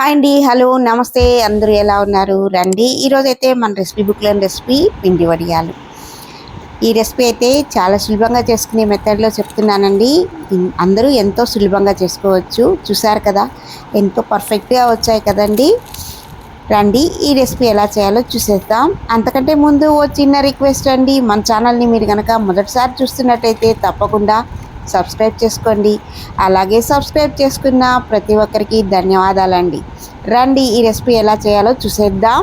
Hi అండి hello నమస్తే అందరూ ఎలా ఉన్నారు? రండి. ఈరోజు అయితే మన రెసిపీ బుక్లో రెసిపీ పిండి వడియాలు. ఈ రెసిపీ అయితే చాలా సులభంగా చేసుకునే మెథడ్లో చెప్తున్నానండి. అందరూ ఎంతో సులభంగా చేసుకోవచ్చు. చూసారు కదా ఎంతో పర్ఫెక్ట్గా వచ్చాయి కదండి. రండి ఈ రెసిపీ ఎలా చేయాలో చూసేద్దాం. అంతకంటే ముందు ఓ చిన్న రిక్వెస్ట్ అండి. మన ఛానల్ని మీరు కనుక మొదటిసారి చూస్తున్నట్టయితే తప్పకుండా సబ్స్క్రైబ్ చేసుకోండి. అలాగే సబ్స్క్రైబ్ చేసుకున్న ప్రతి ఒక్కరికి ధన్యవాదాలండి. రండి ఈ రెసిపీ ఎలా చేయాలో చూసేద్దాం.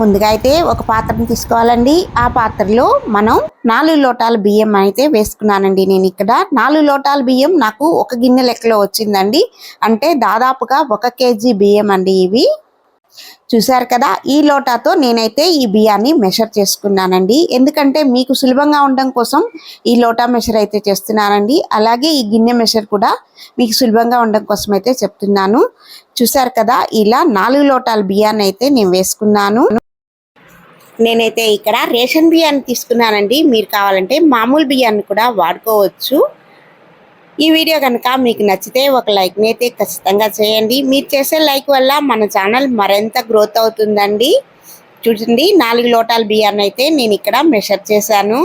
ముందుగా అయితే ఒక పాత్రను తీసుకోవాలండి. ఆ పాత్రలో మనం నాలుగు లోటాల బియ్యం అయితే వేసుకున్నానండి నేను ఇక్కడ. నాలుగు లోటాల బియ్యం నాకు ఒక గిన్నె లెక్కలో వచ్చిందండి. అంటే దాదాపుగా ఒక కేజీ బియ్యం అండి ఇవి. చూశారు కదా? ఈ లోటాతో నేనైతే ఈ బియ్యాన్ని మెషర్ చేసుకున్నానండి. ఎందుకంటే మీకు సులభంగా ఉండడం కోసం ఈ లోటా మెషర్ అయితే చేస్తున్నానండి. అలాగే ఈ గిన్నె మెషర్ కూడా మీకు సులభంగా ఉండడం కోసం అయితే చెప్తున్నాను. చూశారు కదా? ఇలా నాలుగు లోటాల బియ్యాన్ని అయితే నేను వేసుకున్నాను. నేనైతే ఇక్కడ రేషన్ బియ్యాన్ని తీసుకున్నానండి. మీరు కావాలంటే మామూలు బియ్యాన్ని కూడా వాడుకోవచ్చు. ఈ వీడియో కనుక మీకు నచ్చితే ఒక లైక్ని అయితే ఖచ్చితంగా చేయండి. మీరు చేసే లైక్ వల్ల మన ఛానల్ మరింత గ్రోత్ అవుతుందండి. చూడండి నాలుగు లోటాల బియ్యాన్ని అయితే నేను ఇక్కడ మెషర్ చేశాను.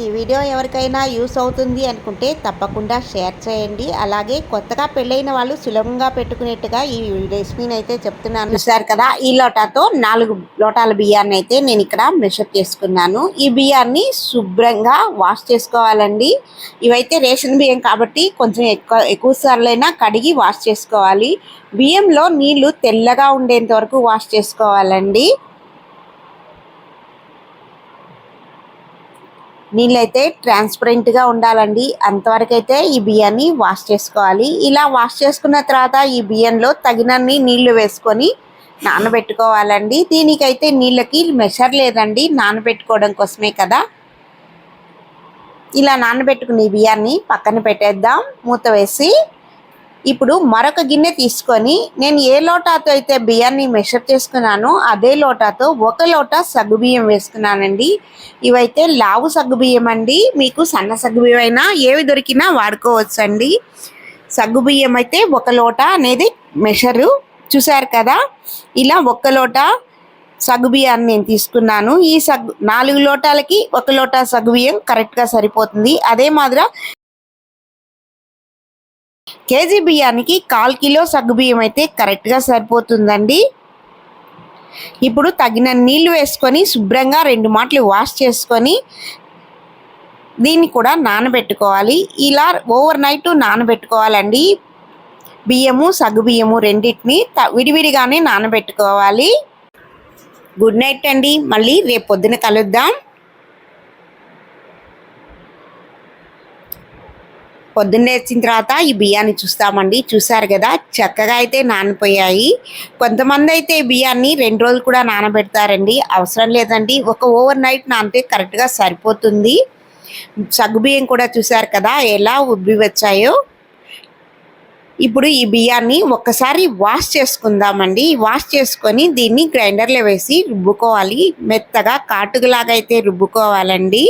ఈ వీడియో ఎవరికైనా యూస్ అవుతుంది అనుకుంటే తప్పకుండా షేర్ చేయండి. అలాగే కొత్తగా పెళ్ళైన వాళ్ళు సులభంగా పెట్టుకునేట్టుగా ఈ రెసిపీని అయితే చెప్తున్నాను. చూసారు కదా ఈ లోటాతో నాలుగు లోటాల బియ్యాన్ని అయితే నేను ఇక్కడ మెషప్ చేసుకున్నాను. ఈ బియ్యాన్ని శుభ్రంగా వాష్ చేసుకోవాలండి. ఇవైతే రేషన్ బియ్యం కాబట్టి కొంచెం ఎక్కువ ఎక్కువ సార్లైనా కడిగి వాష్ చేసుకోవాలి. బియ్యంలో నీళ్ళు తెల్లగా ఉండేంత వరకు వాష్ చేసుకోవాలండి. నీళ్ళైతే ట్రాన్స్పరెంట్గా ఉండాలండి. అంతవరకు అయితే ఈ బియ్యాన్ని వాష్ చేసుకోవాలి. ఇలా వాష్ చేసుకున్న తర్వాత ఈ బియ్యంలో తగినన్ని నీళ్ళు వేసుకొని నానబెట్టుకోవాలండి. దీనికైతే నీళ్ళకి మెషర్ లేదండి. నానబెట్టుకోవడం కోసమే కదా. ఇలా నానబెట్టుకుని ఈ బియ్యాన్ని పక్కన పెట్టేద్దాం. మూత వేసి ఇప్పుడు మరొక గిన్నె తీసుకొని నేను ఏ లోటాతో అయితే బియ్యాన్ని మెషర్ చేసుకున్నానో అదే లోటాతో ఒక లోటా సగ్గుబియ్యం వేసుకున్నానండి. ఇవైతే లావు సగ్గుబియ్యం అండి. మీకు సన్న సగ్గుబియ్యం అయినా ఏవి దొరికినా వాడుకోవచ్చండి. సగ్గుబియ్యం అయితే ఒక లోట అనేది మెషరు చూసారు కదా? ఇలా ఒక్క లోట సగ్గుబియ్యాన్ని నేను తీసుకున్నాను. ఈ సగ్గు నాలుగు లోటాలకి ఒక లోటా సగ్గుబియ్యం కరెక్ట్గా సరిపోతుంది. అదే మాదిరి కేజీ బియ్యానికి కాల్ కిలో సగ్గు బియ్యం అయితే కరెక్ట్గా సరిపోతుందండి. ఇప్పుడు తగిన నీళ్ళు వేసుకొని శుభ్రంగా రెండు మాటలు వాష్ చేసుకొని దీన్ని కూడా నానబెట్టుకోవాలి. ఇలా ఓవర్ నైట్ నానబెట్టుకోవాలండి. బియ్యము సగ్గు బియ్యము రెండింటిని త- విడివిడిగానే నానబెట్టుకోవాలి. గుడ్ నైట్ అండి. మళ్ళీ రేపు పొద్దున కలుద్దాం. పొద్దున్నే వచ్చిన తర్వాత ఈ బియ్యాన్ని చూస్తామండి. చూసారు కదా చక్కగా అయితే నానిపోయాయి. కొంతమంది అయితే ఈ బియ్యాన్ని రెండు రోజులు కూడా నానబెడతారండి. అవసరం లేదండి. ఒక ఓవర్ నైట్ నానితే కరెక్ట్గా సరిపోతుంది. సగ్గు బియ్యం కూడా చూసారు కదా ఎలా ఉబ్బి వచ్చాయో. ఇప్పుడు ఈ బియ్యాన్ని ఒక్కసారి వాష్ చేసుకుందామండి. వాష్ చేసుకొని దీన్ని గ్రైండర్లో వేసి రుబ్బుకోవాలి. మెత్తగా కాటుకులాగా అయితే రుబ్బుకోవాలండి.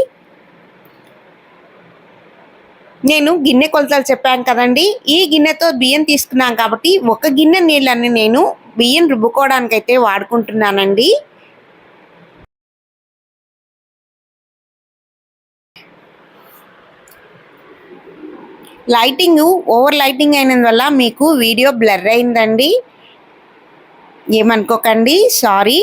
నేను గిన్నె కొలతలు చెప్పాను కదండి. ఈ గిన్నెతో బియ్యం తీసుకున్నాను కాబట్టి ఒక గిన్నె నీళ్ళని నేను బియ్యం రుబ్బుకోవడానికి అయితే వాడుకుంటున్నానండి. లైటింగ్ ఓవర్ లైటింగ్ అయినందువల్ల మీకు వీడియో బ్లర్ అయిందండి. ఏమనుకోకండి సారీ.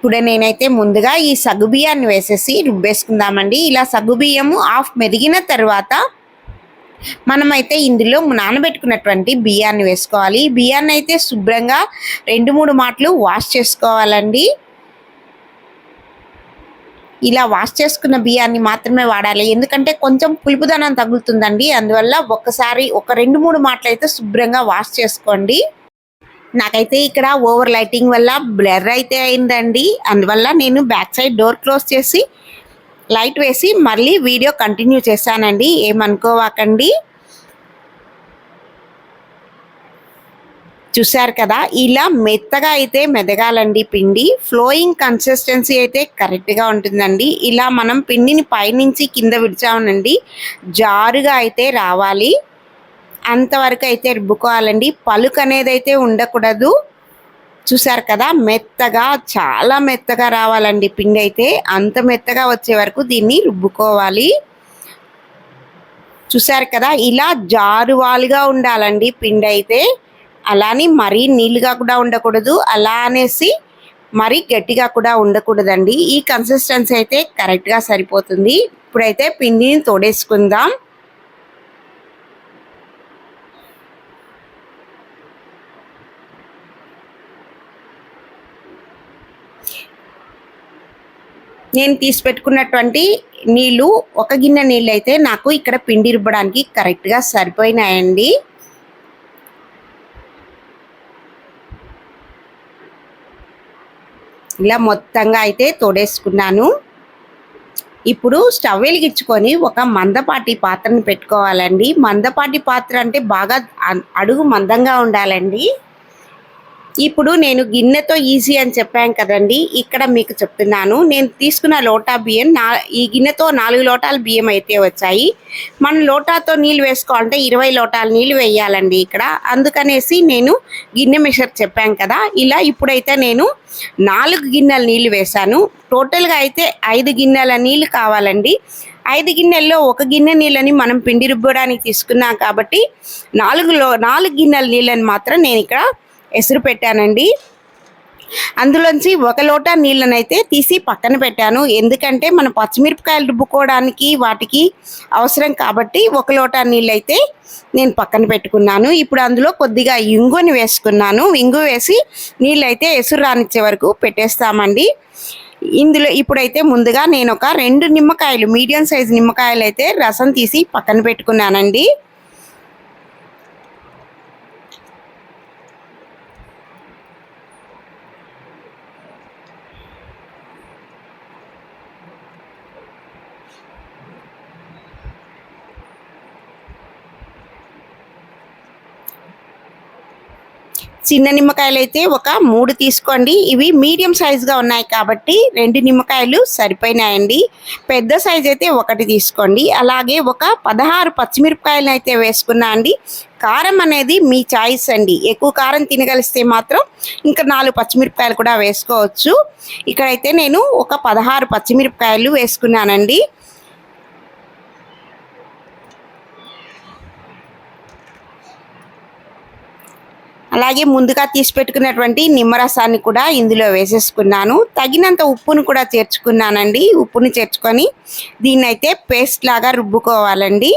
ఇప్పుడు నేనైతే ముందుగా ఈ సగుబియాన్ని వేసేసి రుబ్బేసుకుందామండి. ఇలా సగుబియ్యము ఆఫ్ మెదిగిన తర్వాత మనమైతే ఇందులో నానబెట్టుకున్నటువంటి బియ్యాన్ని వేసుకోవాలి. బియ్యాన్ని అయితే శుభ్రంగా రెండు మూడు మాటలు వాష్ చేసుకోవాలండి. ఇలా వాష్ చేసుకున్న బియ్యాన్ని మాత్రమే వాడాలి. ఎందుకంటే కొంచెం పులుపుదనం తగులుతుందండి. అందువల్ల ఒకసారి ఒక రెండు మూడు మాటలు అయితే శుభ్రంగా వాష్ చేసుకోండి. నాకైతే ఇక్కడ ఓవర్ లైటింగ్ వల్ల బ్లర్ అయితే అయిందండి. అందువల్ల నేను బ్యాక్ సైడ్ డోర్ క్లోజ్ చేసి లైట్ వేసి మళ్ళీ వీడియో కంటిన్యూ చేశానండి. ఏమనుకోవాకండి? చూశారు కదా ఇలా మెత్తగా అయితే మెదగాలండి పిండి. ఫ్లోయింగ్ కన్సిస్టెన్సీ అయితే కరెక్ట్గా ఉంటుందండి. ఇలా మనం పిండిని పైనుంచి కింద విడిచామనండి జారుగా అయితే రావాలి. అంతవరకు అయితే రుబ్బుకోవాలండి. పలుకు అనేది అయితే ఉండకూడదు. చూసారు కదా మెత్తగా చాలా మెత్తగా రావాలండి పిండి అయితే. అంత మెత్తగా వచ్చే వరకు దీన్ని రుబ్బుకోవాలి. చూసారు కదా ఇలా జారువాలుగా ఉండాలండి పిండి అయితే. అలానే మరీ నీళ్ళుగా కూడా ఉండకూడదు. అలా అనేసి మరీ గట్టిగా కూడా ఉండకూడదండి. ఈ కన్సిస్టెన్సీ అయితే కరెక్ట్గా సరిపోతుంది. ఇప్పుడైతే పిండిని తోడేసుకుందాం. నేను తీసి పెట్టుకున్నటువంటి నీళ్ళు ఒక గిన్నె నీళ్ళు అయితే నాకు ఇక్కడ పిండి రుబ్బడానికి కరెక్ట్గా సరిపోయినాయండి. ఇలా మొత్తంగా అయితే తోడేసుకున్నాను. ఇప్పుడు స్టవ్ వెలిగించుకొని ఒక మందపాటి పాత్రని పెట్టుకోవాలండి. మందపాటి పాత్ర అంటే బాగా అడుగు మందంగా ఉండాలండి. ఇప్పుడు నేను గిన్నెతో ఈజీ అని చెప్పాను కదండి ఇక్కడ మీకు చెప్తున్నాను. నేను తీసుకున్న లోటా బియ్యం నా ఈ గిన్నెతో నాలుగు లోటాల బియ్యం అయితే వచ్చాయి. మనం లోటాతో నీళ్ళు వేసుకోవాలంటే ఇరవై లోటాల నీళ్ళు వేయాలండి ఇక్కడ. అందుకనేసి నేను గిన్నె మెషర్ చెప్పాను కదా ఇలా ఇప్పుడైతే నేను నాలుగు గిన్నెల నీళ్ళు వేశాను. టోటల్గా అయితే ఐదు గిన్నెల నీళ్ళు కావాలండి. ఐదు గిన్నెల్లో ఒక గిన్నె నీళ్ళని మనం పిండి రుబ్బడానికి తీసుకున్నాం కాబట్టి నాలుగులో నాలుగు గిన్నెల నీళ్ళని మాత్రం నేను ఇక్కడ ఎసురు పెట్టానండి. అందులోంచి ఒక లోట నీళ్ళనైతే తీసి పక్కన పెట్టాను. ఎందుకంటే మనం పచ్చిమిరపకాయలు రుబ్బుకోవడానికి వాటికి అవసరం కాబట్టి ఒక లోట నీళ్ళైతే నేను పక్కన పెట్టుకున్నాను. ఇప్పుడు అందులో కొద్దిగా ఇంగుని వేసుకున్నాను. ఇంగు వేసి నీళ్ళైతే ఎసురు రానిచ్చే వరకు పెట్టేస్తామండి. ఇందులో ఇప్పుడైతే ముందుగా నేను ఒక రెండు నిమ్మకాయలు మీడియం సైజ్ నిమ్మకాయలు అయితే రసం తీసి పక్కన పెట్టుకున్నానండి. చిన్న నిమ్మకాయలు అయితే ఒక మూడు తీసుకోండి. ఇవి మీడియం సైజుగా ఉన్నాయి కాబట్టి రెండు నిమ్మకాయలు సరిపోయినాయండి. పెద్ద సైజ్ అయితే ఒకటి తీసుకోండి. అలాగే ఒక పదహారు పచ్చిమిరపకాయలు అయితే వేసుకున్నా అండి. కారం అనేది మీ చాయిస్ అండి. ఎక్కువ కారం తినగలిస్తే మాత్రం ఇంకా నాలుగు పచ్చిమిరపకాయలు కూడా వేసుకోవచ్చు. ఇక్కడైతే నేను ఒక పదహారు పచ్చిమిరపకాయలు వేసుకున్నానండి. అలాగే ముందుగా తీసి పెట్టుకున్నటువంటి నిమ్మరసాన్ని కూడా ఇందులో వేసేసుకున్నాను. తగినంత ఉప్పును కూడా చేర్చుకున్నానండి. ఉప్పుని చేర్చుకొని దీన్ని అయితే పేస్ట్ లాగా రుబ్బుకోవాలండి.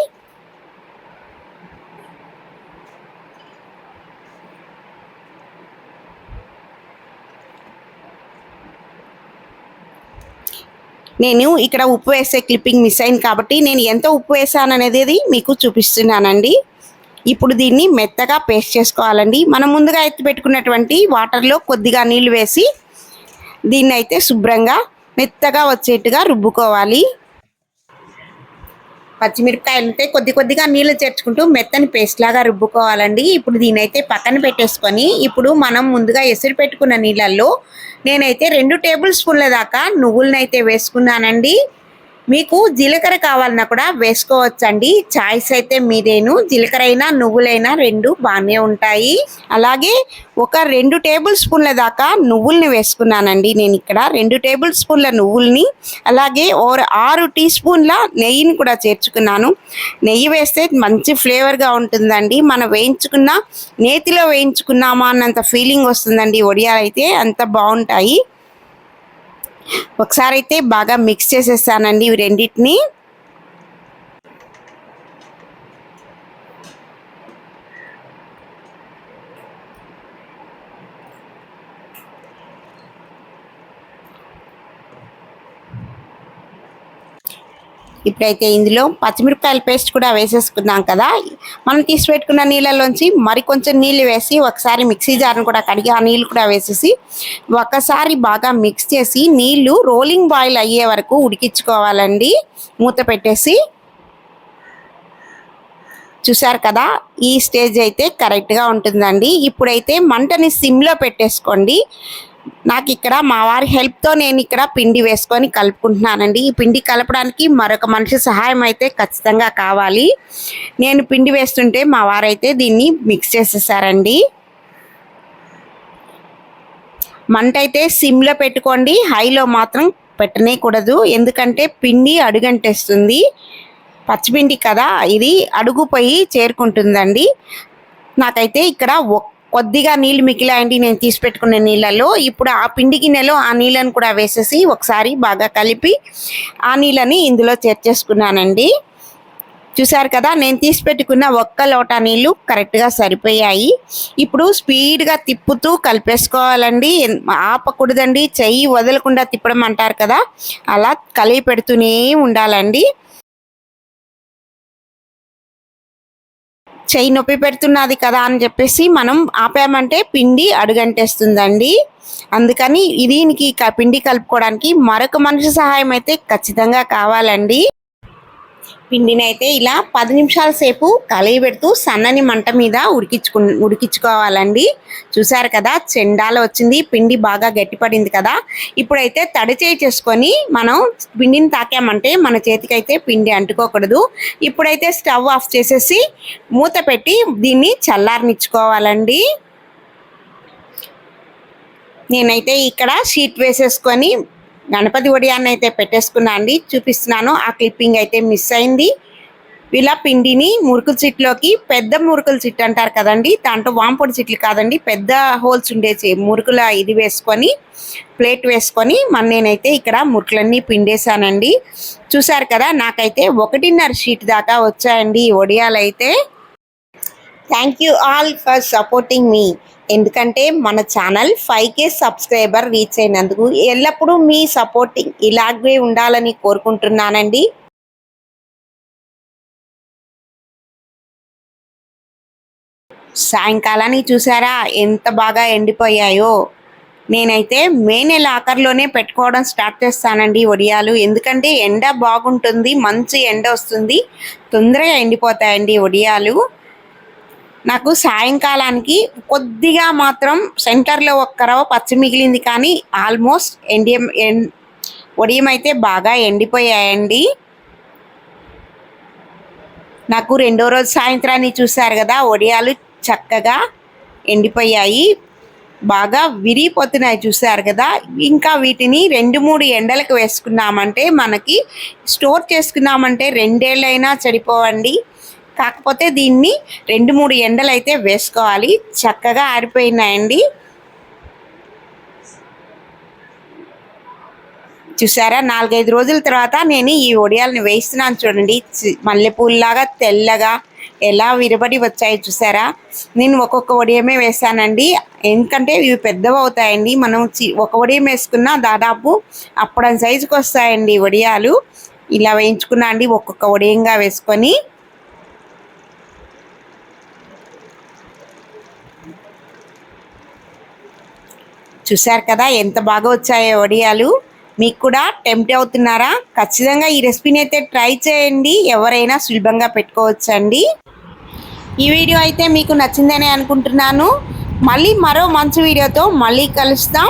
నేను ఇక్కడ ఉప్పు వేసే క్లిప్పింగ్ మిస్ అయింది కాబట్టి నేను ఎంత ఉప్పు వేసాను అనేది మీకు చూపిస్తున్నానండి. ఇప్పుడు దీన్ని మెత్తగా పేస్ట్ చేసుకోవాలండి. మనం ముందుగా ఎత్తి పెట్టుకున్నటువంటి వాటర్లో కొద్దిగా నీళ్ళు వేసి దీన్ని అయితే శుభ్రంగా మెత్తగా వచ్చేట్టుగా రుబ్బుకోవాలి. పచ్చిమిరపకాయలు అయితే కొద్ది కొద్దిగా నీళ్ళు చేర్చుకుంటూ మెత్తని పేస్ట్ లాగా రుబ్బుకోవాలండి. ఇప్పుడు దీని అయితే పక్కన పెట్టేసుకొని ఇప్పుడు మనం ముందుగా ఎసురు పెట్టుకున్న నీళ్ళల్లో నేనైతే రెండు టేబుల్ స్పూన్ల దాకా నువ్వులనైతే వేసుకున్నానండి. మీకు జీలకర్ర కావాలన్నా కూడా వేసుకోవచ్చండి. చాయిస్ అయితే మీదేను. జీలకర్ర అయినా నువ్వులైనా రెండు బాగానే ఉంటాయి. అలాగే ఒక రెండు టేబుల్ స్పూన్ల దాకా నువ్వుల్ని వేసుకున్నానండి నేను ఇక్కడ. రెండు టేబుల్ స్పూన్ల నువ్వుల్ని అలాగే ఓ ఆరు టీ స్పూన్ల నెయ్యిని కూడా చేర్చుకున్నాను. నెయ్యి వేస్తే మంచి ఫ్లేవర్గా ఉంటుందండి. మనం వేయించుకున్న నేతిలో వేయించుకున్నామా అన్నంత ఫీలింగ్ వస్తుందండి. వడియాలు అయితే అంత బాగుంటాయి. ఒకసారి అయితే బాగా మిక్స్ చేసేస్తానండి ఇవి రెండింటిని. ఇప్పుడైతే ఇందులో పచ్చిమిరపకాయల పేస్ట్ కూడా వేసేసుకున్నాం కదా. మనం తీసి పెట్టుకున్న నీళ్ళలోంచి మరి కొంచెం నీళ్ళు వేసి ఒకసారి మిక్సీ జార్ను కూడా కడిగి ఆ నీళ్ళు కూడా వేసేసి ఒకసారి బాగా మిక్స్ చేసి నీళ్ళు రోలింగ్ బాయిల్ అయ్యే వరకు ఉడికించుకోవాలండి. మూత పెట్టేసి. చూసారు కదా ఈ స్టేజ్ అయితే కరెక్ట్గా ఉంటుందండి. ఇప్పుడైతే మంటని సిమ్లో పెట్టేసుకోండి. నాకు ఇక్కడ మా వారి హెల్ప్తో నేను ఇక్కడ పిండి వేసుకొని కలుపుకుంటున్నానండి. ఈ పిండి కలపడానికి మరొక మనిషి సహాయం అయితే ఖచ్చితంగా కావాలి. నేను పిండి వేస్తుంటే మా వారైతే దీన్ని మిక్స్ చేసేసారండి. మంట అయితే సిమ్లో పెట్టుకోండి. హైలో మాత్రం పెట్టనేకూడదు. ఎందుకంటే పిండి అడుగంటేస్తుంది. పచ్చిపిండి కదా ఇది అడుగుపోయి చేరుకుంటుందండి. నాకైతే ఇక్కడ ఒక్క కొద్దిగా నీళ్ళు మిగిలాయండి నేను తీసి పెట్టుకున్న నీళ్ళలో. ఇప్పుడు ఆ పిండి గిన్నెలో ఆ నీళ్ళని కూడా వేసేసి ఒకసారి బాగా కలిపి ఆ నీళ్ళని ఇందులో చేర్చేసుకున్నానండి. చూసారు కదా నేను తీసి పెట్టుకున్న ఒక్క లోటా నీళ్ళు కరెక్ట్గా సరిపోయాయి. ఇప్పుడు స్పీడ్గా తిప్పుతూ కలిపేసుకోవాలండి. ఆపకూడదండి చెయ్యి వదలకుండా తిప్పడం అంటారు కదా అలా కలిపి పెడుతూనే ఉండాలండి. చెయ్యి నొప్పి పెడుతున్నది కదా అని చెప్పేసి మనం ఆపామంటే పిండి అడుగంటేస్తుందండి. అందుకని దీనికి పిండి కలుపుకోవడానికి మరొక మనిషి సహాయం అయితే ఖచ్చితంగా కావాలండి. పిండిని అయితే ఇలా పది నిమిషాల సేపు కలిగి పెడుతూ సన్నని మంట మీద ఉడికించుకు ఉడికించుకోవాలండి. చూసారు కదా చెండాలు వచ్చింది పిండి బాగా గట్టిపడింది కదా. ఇప్పుడైతే తడి చేయి చేసుకొని మనం పిండిని తాకామంటే మన చేతికైతే పిండి అంటుకోకూడదు. ఇప్పుడైతే స్టవ్ ఆఫ్ చేసేసి మూత పెట్టి దీన్ని చల్లారనిచ్చుకోవాలండి. నేనైతే ఇక్కడ షీట్ వేసేసుకొని గణపతి ఒడియాన్ని అయితే పెట్టేసుకున్నా అండి. చూపిస్తున్నాను. ఆ క్లిప్పింగ్ అయితే మిస్ అయింది. ఇలా పిండిని మురుకుల చిట్లోకి పెద్ద మురుకుల చిట్ అంటారు కదండి. దాంట్లో వాంపొడి చిట్లు కాదండి. పెద్ద హోల్స్ ఉండేసి మురుకుల ఇది వేసుకొని ప్లేట్ వేసుకొని మన నేనైతే ఇక్కడ మురుకులన్నీ పిండేశానండి. చూసారు కదా నాకైతే ఒకటిన్నర షీట్ దాకా వచ్చాయండి ఈ అయితే. Thank you all for supporting మీ ఎందుకంటే మన channel five K subscriber reach అయినందుకు ఎల్లప్పుడూ మీ సపోర్టింగ్ ఇలాగే ఉండాలని కోరుకుంటున్నానండి. సాయంకాలాన్ని చూసారా? ఎంత బాగా ఎండిపోయాయో. నేనైతే మే నెల ఆఖరిలోనే పెట్టుకోవడం స్టార్ట్ చేస్తానండి వడియాలు ఎందుకంటే ఎండ బాగుంటుంది మంచి ఎండ వస్తుంది తొందరగా ఎండిపోతాయండి వడియాలు నాకు సాయంకాలానికి కొద్దిగా మాత్రం సెంటర్లో ఒక్కరవ పచ్చి మిగిలింది కానీ ఆల్మోస్ట్ ఎండియం ఎం వడియం అయితే బాగా ఎండిపోయాయండి. నాకు రెండో రోజు సాయంత్రాన్ని చూశారు కదా ఒడియాలు చక్కగా ఎండిపోయాయి. బాగా విరిగిపోతున్నాయి చూసారు కదా ఇంకా వీటిని రెండు మూడు ఎండలకు వేసుకున్నామంటే మనకి స్టోర్ చేసుకున్నామంటే రెండేళ్ళైనా చెడిపోవండి. కాకపోతే దీన్ని రెండు మూడు ఎండలు అయితే వేసుకోవాలి. చక్కగా ఆరిపోయినాయండి. చూసారా? నాలుగైదు రోజుల తర్వాత నేను ఈ ఒడియాలను వేస్తున్నాను చూడండి. చి- తెల్లగా ఎలా విరబడి వచ్చాయి చూసారా? నేను ఒక్కొక్క వడియమే వేసానండి ఎందుకంటే ఇవి పెద్దవి అవుతాయండి. మనం చి- ఒక ఒడియం వేసుకున్నా దాదాపు అప్పడం సైజుకి వస్తాయండి ఒడియాలు. వడియాలు ఇలా వేయించుకున్నా అండి ఒక్కొక్క వడియంగా వేసుకొని. చూశారు కదా ఎంత బాగా వచ్చాయో వడియాలు. మీకు కూడా టెంప్ట్ అవుతున్నారా? ఖచ్చితంగా ఈ రెసిపీని అయితే ట్రై చేయండి. ఎవరైనా సులభంగా పెట్టుకోవచ్చండి. ఈ వీడియో అయితే మీకు నచ్చిందని అనుకుంటున్నాను. మళ్ళీ మరో మంచి వీడియోతో మళ్ళీ కలుస్తాం.